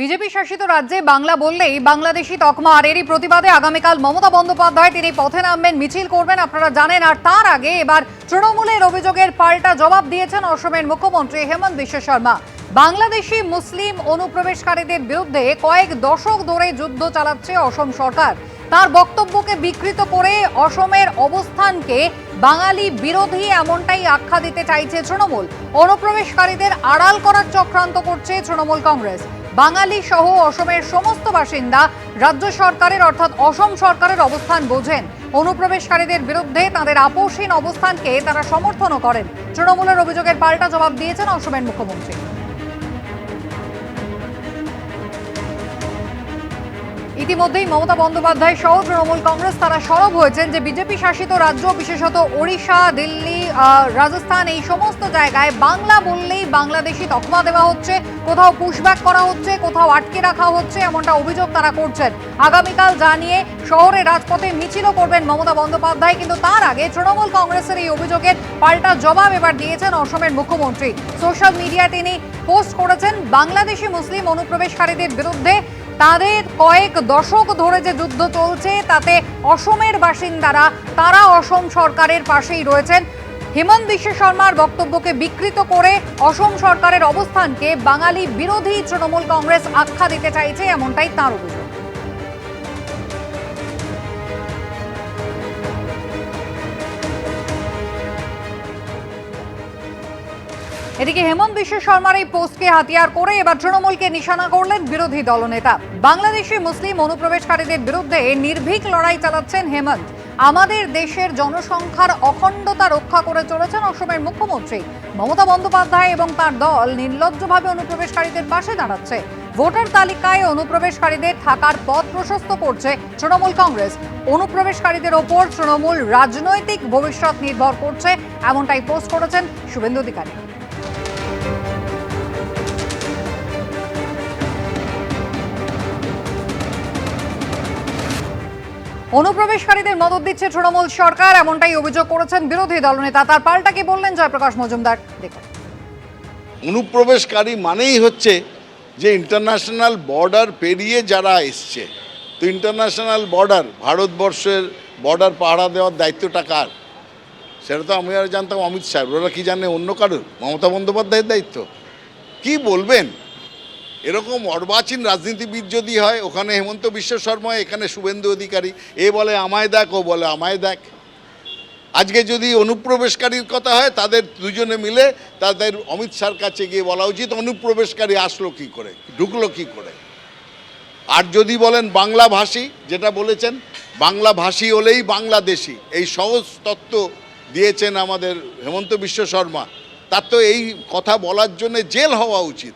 BJP শাসিত রাজ্যে বাংলা বললেই বাংলাদেশি তকমা। আর এরই প্রতিবাদে আগামীকাল মমতা বন্দ্যোপাধ্যায় তিনি পথে নামবেন, মিছিল করবেন, আপনারা জানেন। আর তার আগে এবার তৃণমূলের অভিযোগের পাল্টা জবাব দিয়েছেন অসমের মুখ্যমন্ত্রী হেমন্ত বিশ্ব শর্মা। বাংলাদেশি মুসলিম অনুপ্রবেশকারীদের বিরুদ্ধে কয়েক দশক ধরে যুদ্ধ চালাচ্ছে অসম সরকার। তার বক্তব্যকে বিকৃত করে অসমের অবস্থানকে বাঙালি বিরোধী এমনটাই আখ্যা দিতে চাইছে তৃণমূল। অনুপ্রবেশকারীদের আড়াল করার চক্রান্ত করছে তৃণমূল কংগ্রেস। বাঙালি সহ অসমের সমস্ত বাসিন্দা রাজ্য সরকারের অর্থাৎ অসম সরকারের অবস্থান বোঝেন। অনুপ্রবেশকারীদের বিরুদ্ধে তাদের আপোষহীন অবস্থানকে তারা সমর্থনও করেন। তৃণমূলের অভিযোগের পাল্টা জবাব দিয়েছেন অসমের মুখ্যমন্ত্রী। ইতিমধ্যেই মমতা বন্দ্যোপাধ্যায় সহ তৃণমূল কংগ্রেস, তারা সরব হয়েছেন যে বিজেপি শাসিত রাজ্য, বিশেষত ওড়িশা, দিল্লি রাজস্থান, এই সমস্ত জায়গায় বাংলা বললেই বাংলাদেশি তকমা দেওয়া হচ্ছে, কোথাও পুশব্যাক করা হচ্ছে, কোথাও আটকে রাখা হচ্ছে, এমনটা অভিযোগ তারা করছেন। আগামীকাল জানিয়ে শহরে রাজপথে মিছিলও করবেন মমতা বন্দ্যোপাধ্যায়, কিন্তু তার আগে তৃণমূল কংগ্রেসের এই অভিযোগের পাল্টা জবাব এবার দিয়েছেন অসমের মুখ্যমন্ত্রী। সোশ্যাল মিডিয়ায় তিনি পোস্ট করেছেন, বাংলাদেশি মুসলিম অনুপ্রবেশকারীদের বিরুদ্ধে তাদের কয়েক দশক ধরে যে যুদ্ধ চলছে, তাতে অসমের বাসিন্দারা, তারা অসম সরকারের পাশেই রয়েছেন। হেমন্ত বিশ্ব শর্মার বক্তব্যকে বিকৃত করে অসম সরকারের অবস্থানকে বাঙালি বিরোধী তৃণমূল কংগ্রেস আখ্যা দিতে চাইছে, এমনটাই তাঁর অভিযোগ। এদিকে হেমন্ত বিশ্ব শর্মার এই পোস্টকে হাতিয়ার করে এবার তৃণমূলকে নিশানা করলেন বিরোধী দলনেতা। বাংলাদেশি মুসলিম অনুপ্রবেশকারীদের বিরুদ্ধে নির্ভীক লড়াই চালাচ্ছেন হেমন্ত। আমাদের দেশের জনসংখ্যার অখণ্ডতা রক্ষা করে চলেছেন অসমের মুখ্যমন্ত্রী। মমতা বন্দ্যোপাধ্যায় এবং তার দল নির্লজ্জভাবে অনুপ্রবেশকারীদের পাশে দাঁড়াচ্ছে। ভোটার তালিকায় অনুপ্রবেশকারীদের থাকার পথ প্রশস্ত করছে তৃণমূল কংগ্রেস। অনুপ্রবেশকারীদের ওপর তৃণমূল রাজনৈতিক ভবিষ্যৎ নির্ভর করছে, এমনটাই পোস্ট করেছেন শুভেন্দু অধিকারী। অনুপ্রবেশকারীদের মদত দিচ্ছে তৃণমূল সরকার, এমনটাই অভিযোগ করেছেন বিরোধী দলনেতা। তার পাল্টা কি বললেন জয়প্রকাশ মজুমদার? দেখুন। অনুপ্রবেশকারী মানেই হচ্ছে যে ইন্টারন্যাশনাল বর্ডার পেরিয়ে যারা এসছে, তো ইন্টারন্যাশনাল বর্ডার ভারতবর্ষের বর্ডার পাহারা দেওয়ার দায়িত্বটা কার? সেটা তো আমি আর জানতাম অমিত শাহ ওরা কি জানে অন্য কারোর? মমতা বন্দ্যোপাধ্যায়ের দায়িত্ব। কি বলবেন? এরকম অর্বাচীন রাজনীতিবিদ যদি হয়, ওখানে হেমন্ত বিশ্ব শর্মা, এখানে শুভেন্দু অধিকারী। এ বলে, আমায় দেখ, ও বলে, আমায় দেখ। আজকে যদি অনুপ্রবেশকারীর কথা হয়, তাদের দুজনে মিলে তাদের অমিত শাহর কাছে গিয়ে বলা উচিত, অনুপ্রবেশকারী আসলো কি করে, ঢুকলো কি করে। আর যদি বলেন বাংলা ভাষী, যেটা বলেছেন, বাংলা ভাষী হলেই বাংলাদেশি, এই সহজ তত্ত্ব দিয়েছেন আমাদের হেমন্ত বিশ্ব শর্মা, তার তো এই কথা বলার জন্য জেল হওয়া উচিত।